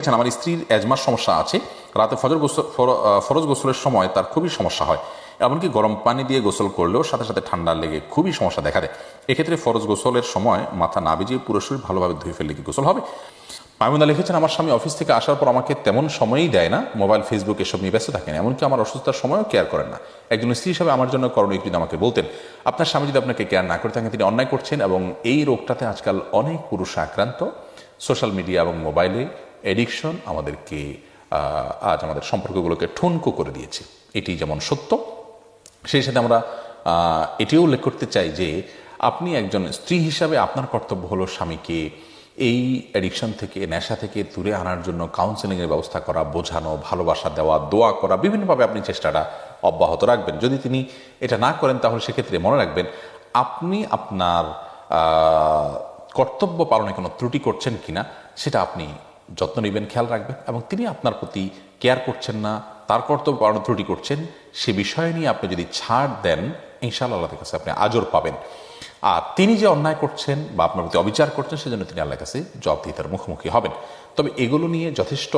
দেখছেন, আমার স্ত্রীর অ্যাজমার সমস্যা আছে। রাতে ফজর গোসল ফর- ফরজ গোসলের সময় তার খুবই সমস্যা হয়। এমনকি গরম পানি দিয়ে গোসল করলেও সাথে সাথে ঠান্ডা লেগে খুবই সমস্যা দেখা দেয়। এক্ষেত্রে ফরজ গোসলের সময় মাথা না ভিজিয়ে পুরো শরীর ভালোভাবে ধুয়ে ফেললে কি গোসল হবে? মাইমুদা লিখেছেন আমার স্বামী অফিস থেকে আসার পর আমাকে তেমন সময়ই দেয় না। মোবাইল ফেসবুক এসব নিয়ে ব্যস্ত থাকেন। এমনকি আমার অসুস্থতার সময়ও কেয়ার করেন না। একজন স্ত্রী হিসাবে আমার জন্য করণীয় যদি আমাকে বলতেন। আপনার স্বামী যদি আপনাকে কেয়ার না করে থাকেন তিনি অন্যায় করছেন এবং এই রোগটাতে আজকাল অনেক পুরুষ আক্রান্ত। সোশ্যাল মিডিয়া এবং মোবাইলে এডিকশন আমাদেরকে আজ আমাদের সম্পর্কগুলোকে ঠুনকো করে দিয়েছে। এটি যেমন সত্য, সেই সাথে আমরা এটিও উল্লেখ করতে চাই যে আপনি একজন স্ত্রী হিসাবে আপনার কর্তব্য হলো স্বামীকে এই অ্যাডিকশন থেকে, নেশা থেকে দূরে আনার জন্য কাউন্সেলিংয়ের ব্যবস্থা করা, বোঝানো, ভালোবাসা দেওয়া, দোয়া করা, বিভিন্নভাবে আপনি চেষ্টাটা অব্যাহত রাখবেন। যদি তিনি এটা না করেন, তাহলে সেক্ষেত্রে মনে রাখবেন আপনি আপনার কর্তব্য পালনে কোনো ত্রুটি করছেন কিনা, সেটা আপনি যত্ন নেবেন, খেয়াল রাখবেন এবং তিনি আপনার প্রতি কেয়ার করছেন না, তার কর্তব্য পালনে ত্রুটি করছেন, সে বিষয় নিয়ে আপনি যদি ছাড় দেন, ইনশাআল্লাহ আল্লাহর কাছে আপনি আজর পাবেন। আর তিনি যে অন্যায় করছেন বা আপনার প্রতি অবিচার করছেন, সেজন্য তিনি আল্লাহর কাছে জব জবাবদিহিতার মুখোমুখি হবেন। তবে এগুলো নিয়ে যথেষ্ট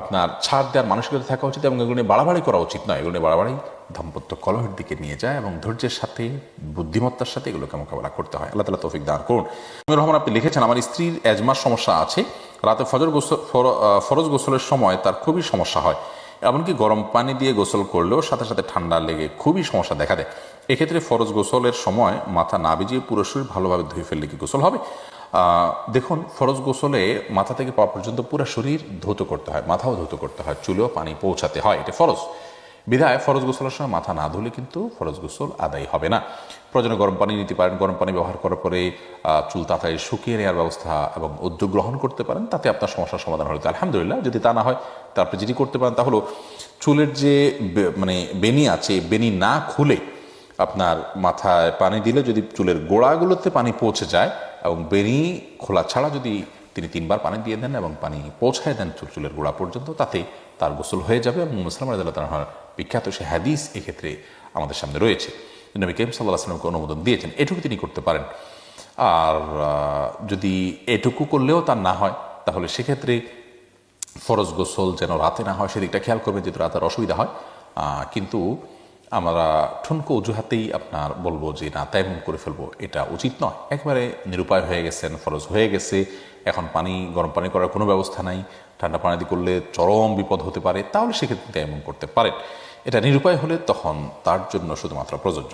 আপনার ছাড় দেওয়ার মানসিকতা থাকা উচিত এবং এগুলো নিয়ে বাড়াবাড়ি করা উচিত নয়। এগুলো নিয়ে বাড়াবাড়ি দাম্পত্য কলহের দিকে নিয়ে যায় এবং ধৈর্যের সাথে, বুদ্ধিমত্তার সাথে এগুলোকে মোকাবেলা করতে হয়। আল্লাহ তালা তৌফিক দান করুন। রহমান, আপনি লিখেছেন, আমার স্ত্রীর অ্যাজমার সমস্যা আছে। রাতে ফজর গোসল ফরজ গোসলের সময় তার খুবই সমস্যা হয়। এমনকি গরম পানি দিয়ে গোসল করলেও সাথে সাথে ঠান্ডা লেগে খুবই সমস্যা দেখা দেয়। এক্ষেত্রে ফরজ গোসলের সময় মাথা না ভিজিয়ে পুরো শরীর ভালোভাবে ধুয়ে ফেললে কি গোসল হবে? দেখুন, ফরজ গোসলে মাথা থেকে পা পর্যন্ত পুরো শরীর ধৌত করতে হয়, মাথাও ধৌত করতে হয়, চুলেও পানি পৌঁছাতে হয়, এটা ফরজ। বিধায় ফরজ গোসলের সময় মাথা না ধুলে কিন্তু ফরজ গোসল আদায় হবে না। প্রয়োজনে গরম পানি নিতে পারেন। গরম পানি ব্যবহার করার পরে চুল তাড়াতাড়ি শুকিয়ে নেওয়ার ব্যবস্থা এবং উদ্যোগ গ্রহণ করতে পারেন, তাতে আপনার সমস্যার সমাধান হলে আলহামদুলিল্লাহ, যদি তা না হয়, তা আপনি যেটি করতে পারেন তা হলো, চুলের যে মানে বেনি আছে বেনি না খুলে আপনার মাথায় পানি দিলে যদি চুলের গোড়াগুলোতে পানি পৌঁছে যায় এবং বেনি খোলা ছাড়া যদি তিনি তিনবার পানি দিয়ে দেন এবং পানি পৌঁছায় দেন চুল চুলের গোড়া পর্যন্ত, তাতে তার গোসল হয়ে যাবে এবং মুসলাম রাজাল্লাহ তালার বিখ্যাত সে হাদিস এক্ষেত্রে আমাদের সামনে রয়েছে। নবী কেম সাল্লাহ আসলামকে অনুমোদন দিয়েছেন, এটুকু তিনি করতে পারেন। আর যদি এটুকু করলেও তার না হয়, তাহলে সেক্ষেত্রে ফরজ গোসল যেন রাতে না হয়, সেদিকটা খেয়াল করবেন যেহেতু রাতের অসুবিধা হয়। কিন্তু আমরা ঠুনকো অজুহাতেই আপনার বলব যে না তেমন করে ফেলব, এটা উচিত নয়। একবারে নিরুপায় হয়ে গেছেন, ফরজ হয়ে গেছে, এখন পানি, গরম পানি করার কোনো ব্যবস্থা নাই, ঠান্ডা পানি করলে চরম বিপদ হতে পারে, তাহলে সেক্ষেত্রে তেমন করতে পারেন। এটা নিরুপায় হলে তখন তার জন্য শুধুমাত্র প্রযোজ্য।